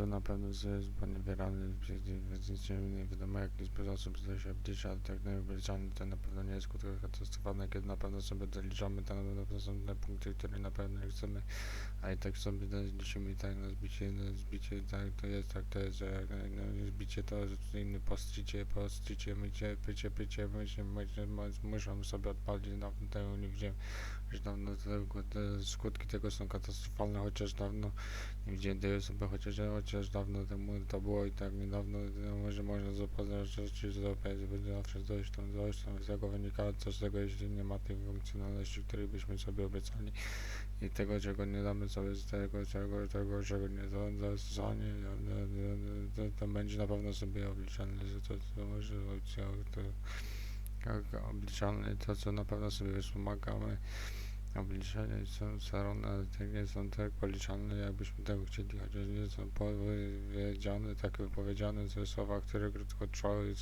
to na pewno jest poniewierany, więc nie wiadomo jak liczby osób zdaje się oblicza, tak nieobliczalny to na pewno nie jest skutek katastrofalny, kiedy na pewno sobie doliczamy, te punkty, które na pewno nie chcemy, a i tak sobie liczymy i tak na zbicie, na zbicie, tak to jest, tak to jest, że jak no, zbicie to, że inny po stricie, po stricie, mycie, pycie, pycie, mycie, mycie, muszą sobie odpalić, dawno tego nie widziałem, że dawno te skutki tego są katastrofalne, chociaż dawno nie widziałem osoby, chociaż, chociaż dawno temu to było i tak niedawno, no, może można zapoznać, rzeczywiście zapowiedź będzie zawsze dojść tam, dojść tam, z tego wynika, co z tego, jeśli nie ma tej funkcjonalności, której byśmy sobie obiecali i tego, czego nie damy sobie z tego, czego, tego, czego nie zastanie, to, to będzie na pewno sobie obliczalne, że to, to może to, jak obliczalne, to co na pewno sobie wspomagamy, obliczenia są zarówno, te nie są tak policzalne, jakbyśmy tego chcieli, chociaż nie są powiedziane, tak wypowiedziane ze słowa, które krótko trwały,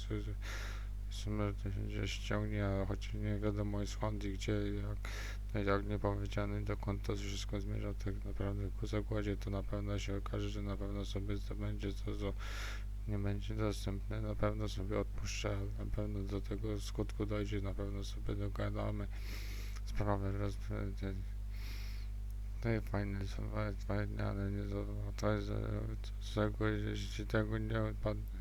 to się ściągnie, a choć nie wiadomo skąd i gdzie, jak, no jak nie powiedziane, dokąd to wszystko zmierza, tak naprawdę ku zakładzie, to na pewno się okaże, że na pewno sobie zdobędzie to, co nie będzie dostępne, na pewno sobie odpuszczę, na pewno do tego skutku dojdzie, na pewno sobie dogadamy sprawę, roz, te, te fajne są fajne, ale nie to, to jest, e, tego nie odpadnie,